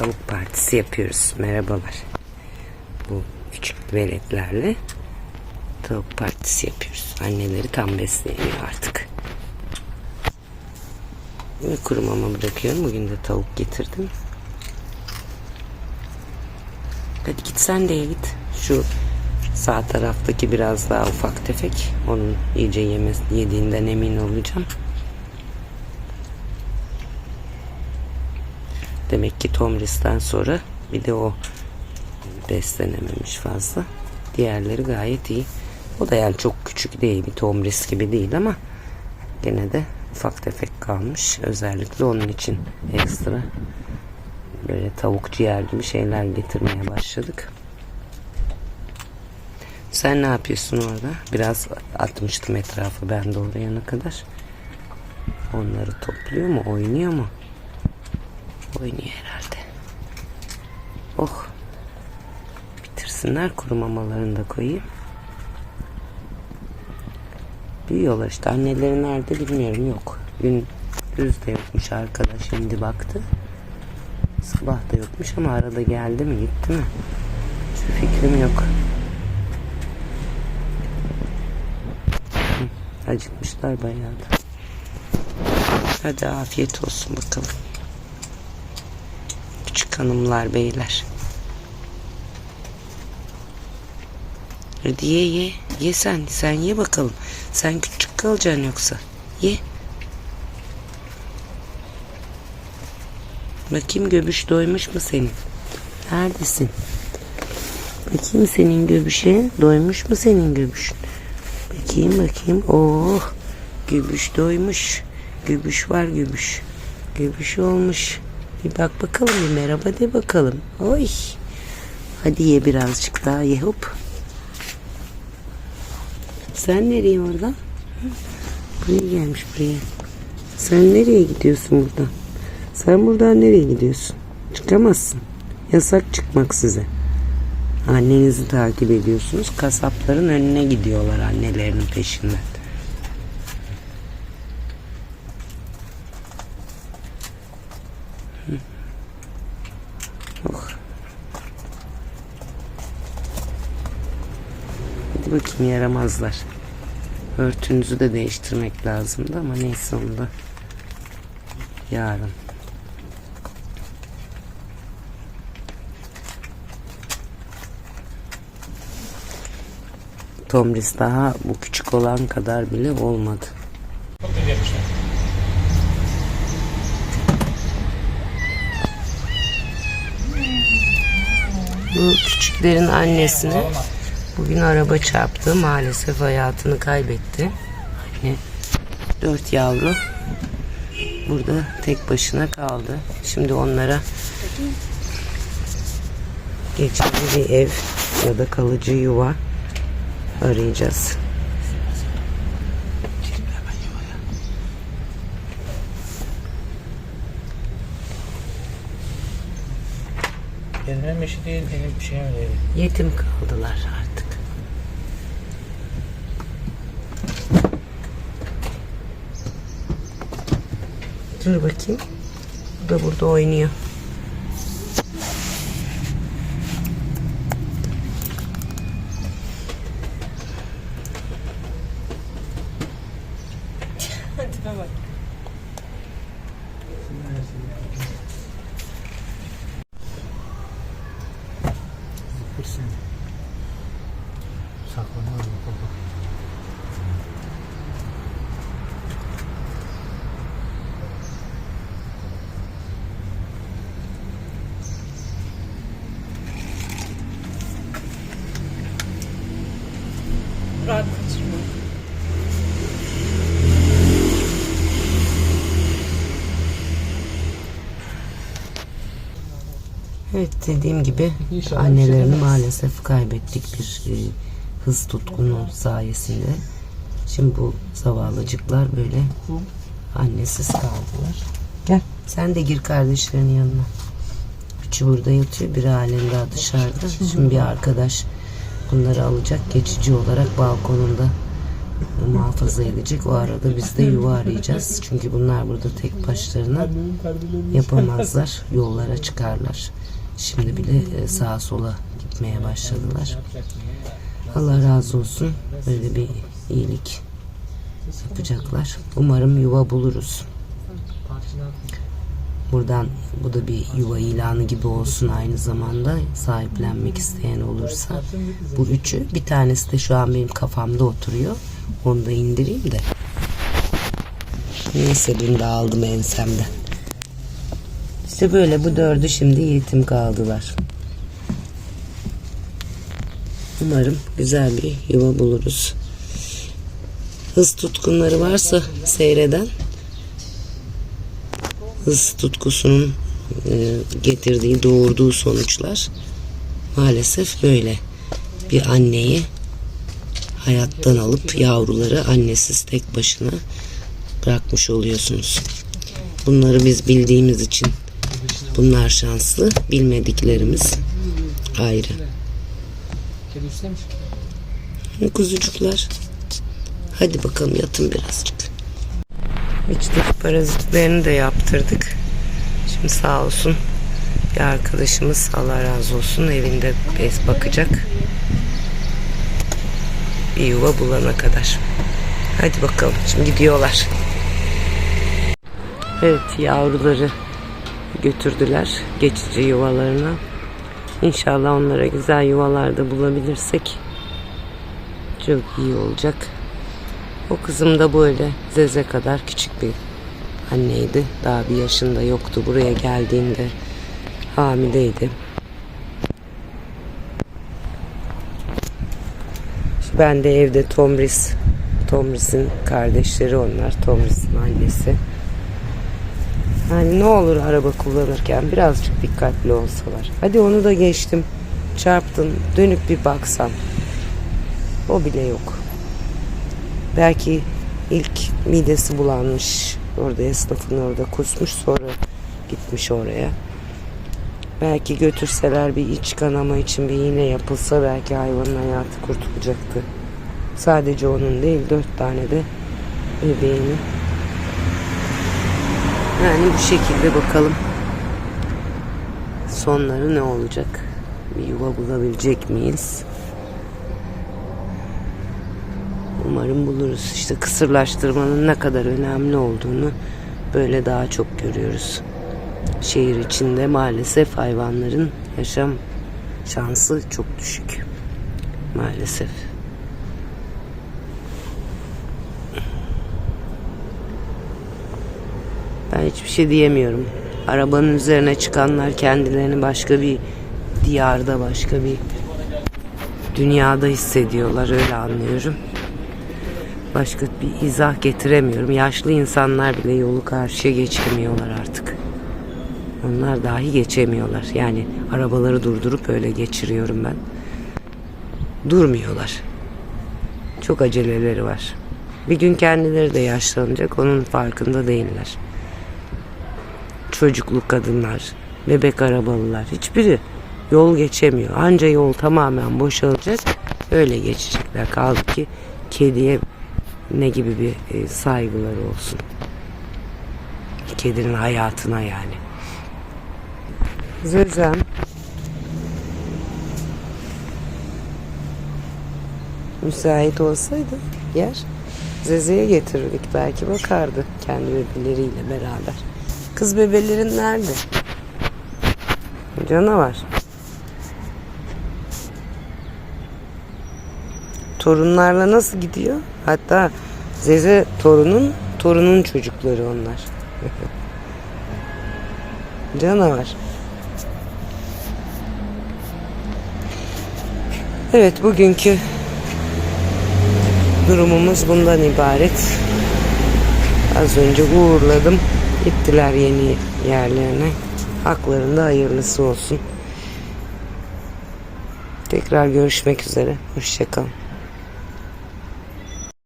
tavuk partisi yapıyoruz. Merhabalar. Bu küçük veletlerle tavuk partisi yapıyoruz. Anneleri tam besleyemiyor artık. Ve kuru mama bırakıyorum. Bugün de tavuk getirdim. Hadi git sen de git. Şu sağ taraftaki biraz daha ufak tefek. Onun iyice yemez, yediğinden emin olacağım. Demek ki Tomris'ten sonra bir de o beslenememiş fazla. Diğerleri gayet iyi. O da yani çok küçük değil. Bir Tomris gibi değil ama gene de ufak tefek kalmış. Özellikle onun için ekstra böyle tavuk ciğer gibi şeyler getirmeye başladık. Sen ne yapıyorsun orada? Biraz atmıştım etrafı ben de oraya kadar. Onları topluyor mu? Oynuyor mu? Oynuyor herhalde. Oh. Bitirsinler kuru mamalarını da koyayım. Büyüyorlar işte. Anneleri nerede bilmiyorum. Yok. Gündüz de yokmuş arkadaş. Şimdi baktı. Sabah da yokmuş ama arada geldi mi gitti mi? Hiçbir fikrim yok. Acıkmışlar bayağı da. Hadi afiyet olsun bakalım. Hanımlar beyler. Hadi ye ye. Ye sen. Sen ye bakalım. Sen küçük kalacaksın yoksa. Ye. Bakayım göbüş doymuş mu senin? Neredesin? Bakayım senin göbüşe. Doymuş mu senin göbüşün? Bakayım bakayım. Oh. Göbüş doymuş. Göbüş var göbüş. Göbüş olmuş. Bir bak bakalım bir merhaba de bakalım. Oy. Hadi ye birazcık daha ye hop. Sen nereye oradan? Hı? Buraya gelmiş buraya. Sen nereye gidiyorsun buradan? Sen buradan nereye gidiyorsun? Çıkamazsın. Yasak çıkmak size. Annenizi takip ediyorsunuz. Kasapların önüne gidiyorlar annelerinin peşinden. Bakayım yaramazlar. Örtünüzü de değiştirmek lazımdı ama neyse onu da yarın. Tomris daha bu küçük olan kadar bile olmadı. Bu küçüklerin annesine bugün araba çarptı. Maalesef hayatını kaybetti. Anne dört yavru burada tek başına kaldı. Şimdi onlara geçici bir ev ya da kalıcı yuva arayacağız. Benim eşi değil, benim bir şeyim değil. Yetim kaldılar artık. Dur bakayım. Bu da burada oynuyor. Tipe bak. Evet dediğim gibi İnşallah annelerini bir şey maalesef kaybettik bir e, hız tutkunu sayesinde. Şimdi bu zavallıcıklar böyle annesiz kaldılar. Gel sen de gir kardeşlerinin yanına. Üçü burada yatıyor biri halen daha dışarıda. Şimdi bir arkadaş bunları alacak geçici olarak balkonunda muhafaza edecek. O arada biz de yuva arayacağız. Çünkü bunlar burada tek başlarına yapamazlar. Yollara çıkarlar. Şimdi bile e, sağa sola gitmeye başladılar. Allah razı olsun. Böyle bir iyilik yapacaklar. Umarım yuva buluruz. Buradan bu da bir yuva ilanı gibi olsun aynı zamanda sahiplenmek isteyen olursa. Bu üçü bir tanesi de şu an benim kafamda oturuyor. Onu da indireyim de. Neyse bunu da aldım ensemden. İşte böyle bu dördü şimdi yetim kaldılar. Umarım güzel bir yuva buluruz. Hız tutkunları varsa seyreden hız tutkusunun e, getirdiği, doğurduğu sonuçlar maalesef böyle. Bir anneyi hayattan alıp yavruları annesiz tek başına bırakmış oluyorsunuz. Bunları biz bildiğimiz için bunlar şanslı, bilmediklerimiz ayrı. Kuzucuklar. Hadi bakalım yatın birazcık. İçteki parazitlerini de yaptırdık. Şimdi sağ olsun bir arkadaşımız Allah razı olsun evinde bez bakacak. Bir yuva bulana kadar. Hadi bakalım şimdi gidiyorlar. Evet yavruları götürdüler geçici yuvalarına. İnşallah onlara güzel yuvalarda bulabilirsek çok iyi olacak. O kızım da böyle Zeze kadar küçük bir anneydi. Daha bir yaşında yoktu. Buraya geldiğinde hamileydi. Ben de evde Tomris, Tomris'in kardeşleri onlar. Tomris'in annesi. Yani ne olur araba kullanırken birazcık dikkatli olsalar. Hadi onu da geçtim. Çarptın. Dönüp bir baksan. O bile yok. Belki ilk midesi bulanmış. Orada esnafın orada kusmuş sonra gitmiş oraya. Belki götürseler bir iç kanama için bir iğne yapılsa belki hayvanın hayatı kurtulacaktı. Sadece onun değil dört tane de bebeğini. Yani bu şekilde bakalım sonları ne olacak? Bir yuva bulabilecek miyiz? Umarım buluruz. İşte kısırlaştırmanın ne kadar önemli olduğunu böyle daha çok görüyoruz. Şehir içinde maalesef hayvanların yaşam şansı çok düşük. Maalesef. Ben hiçbir şey diyemiyorum. Arabanın üzerine çıkanlar kendilerini başka bir diyarda, başka bir dünyada hissediyorlar. Öyle anlıyorum. Başka bir izah getiremiyorum. Yaşlı insanlar bile yolu karşıya geçemiyorlar artık. Onlar dahi geçemiyorlar. Yani arabaları durdurup öyle geçiriyorum ben. Durmuyorlar. Çok aceleleri var. Bir gün kendileri de yaşlanacak. Onun farkında değiller. Çocukluk kadınlar, bebek arabalılar hiçbiri yol geçemiyor. Anca yol tamamen boşalacak. Öyle geçecekler. Kaldı ki kediye ne gibi bir e, saygıları olsun. Kedinin hayatına yani. Zezem. Müsait olsaydı yer Zeze'ye getirirdik belki bakardı kendi bebeleriyle beraber. Kız bebelerin nerede? Canavar. Torunlarla nasıl gidiyor? Hatta Zeze torunun torunun çocukları onlar. Canavar. Evet bugünkü durumumuz bundan ibaret. Az önce uğurladım. Gittiler yeni yerlerine. Haklarında hayırlısı olsun. Tekrar görüşmek üzere. Hoşçakalın.